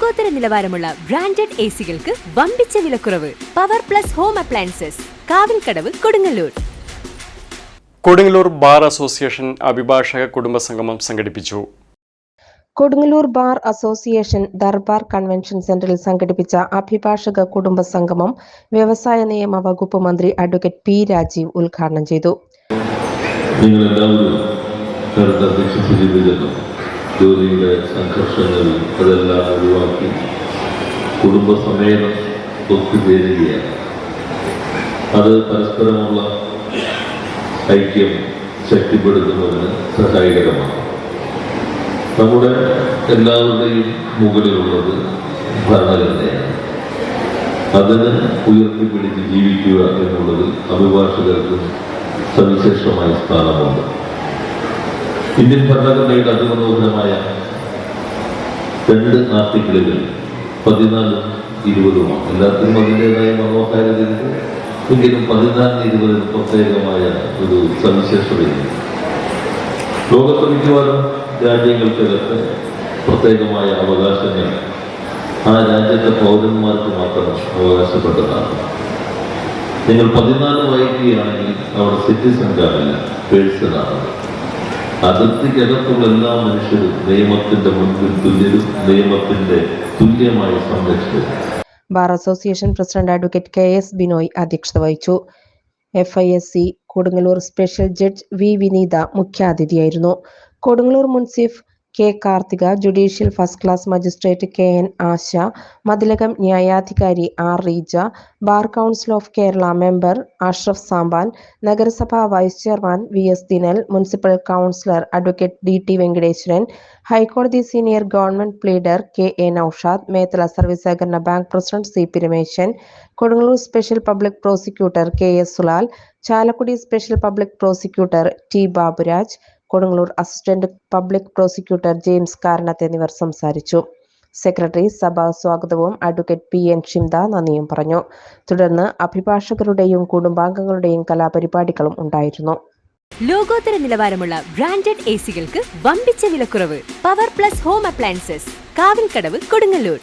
ലോകോത്തര നിലവാരമുള്ള branded A സികൾക്ക് വമ്പിച്ച വിലക്കുറവ് power plus home appliances Kavilkadavu Kodungallur. Kodungallur bar association അഭിഭാഷക കുടുംബ സംഗമം സംഘടിപ്പിച്ചു. Kodungallur bar association Darbar convention സെന്ററിൽ സംഘടിപ്പിച്ച അഭിഭാഷക കുടുംബ സംഗമം വ്യവസായ നിയമ വകുപ്പ് മന്ത്രി അഡ്വക്കേറ്റ് പി രാജീവ് ഉദ്ഘാടനം ചെയ്തു. ജോലിയുടെ സംഘർഷങ്ങൾ അതെല്ലാം ഒഴിവാക്കി കുടുംബസമേതം ഒത്തുചേരുകയാണ്. അത് പരസ്പരമുള്ള ഐക്യം ശക്തിപ്പെടുത്തുന്നതിന് സഹായകരമാണ്. നമ്മുടെ എല്ലാവരുടെയും മുകളിലുള്ളത് ഭരണഘടനയാണ്. അതിന് ഉയർത്തിപ്പിടിച്ച് ജീവിക്കുക എന്നുള്ളതിൽ അഭിഭാഷകർക്ക് സവിശേഷമായ സ്ഥാനമുണ്ട്. ഇന്ത്യൻ ഭരണഘടനയുടെ അതിമനോഹരമായ രണ്ട് ആർട്ടിക്കിളുകൾ പതിനാലും ഇരുപതുമാണ്. എല്ലാത്തിനും അതിന്റെതായ മനോഹാരിതയുണ്ട് എങ്കിലും പതിനാലിന് ഇരുപതിന് പ്രത്യേകമായ ഒരു സവിശേഷതയുണ്ട്. ലോകത്ത് മിക്കവാറും രാജ്യങ്ങൾക്കകത്ത് പ്രത്യേകമായ അവകാശങ്ങൾ ആ രാജ്യത്തെ പൗരന്മാർക്ക് മാത്രം അവകാശപ്പെട്ടതാണ്. നിങ്ങൾ പതിനാല് വായിക്കുകയാണെങ്കിൽ അവിടെ സിറ്റിസൺ കാണില്ല പേഴ്സണാണ് അതിർത്തിക്കകത്തുള്ള എല്ലാ മനുഷ്യരും നിയമത്തിന്റെ മുൻപിൽ തുല്യരും നിയമത്തിന്റെ തുല്യമായ സംരക്ഷകരും. Bar association president advocate K S Binoy അധ്യക്ഷത വഹിച്ചു. F I S C Kodungallur special judge V Vineetha മുഖ്യാതിഥിയായിരുന്നു. Kodungallur munsif K Karthika judicial first class magistrate K N Asha Mathilakam ന്യായാധികാരി R Reeja bar council of Kerala member Ashraf Sampan നഗരസഭാ vice chairman V S Dinal municipal councillor advocate D T Venkateswaran ഹൈക്കോടതി senior government pleader K A Noushad Methala service സഹകരണ bank president C P Rameshan Kodungallur special public prosecutor K S Sulal Chalakudy special public prosecutor T Baburaj Kodungallur assistant public prosecutor James Karanath എന്നിവർ സംസാരിച്ചു. Secretary സഭ സ്വാഗതവും advocate P N ഷിംദ നന്ദിയും പറഞ്ഞു. തുടർന്ന് അഭിഭാഷകരുടെയും കുടുംബാംഗങ്ങളുടെയും കലാപരിപാടികളും ഉണ്ടായിരുന്നു. ലോകോത്തര നിലവാരമുള്ള ബ്രാൻഡഡ് എ സികൾക്ക് വമ്പിച്ച വിലക്കുറവ് power plus home appliances Kavilkadavu Kodungallur.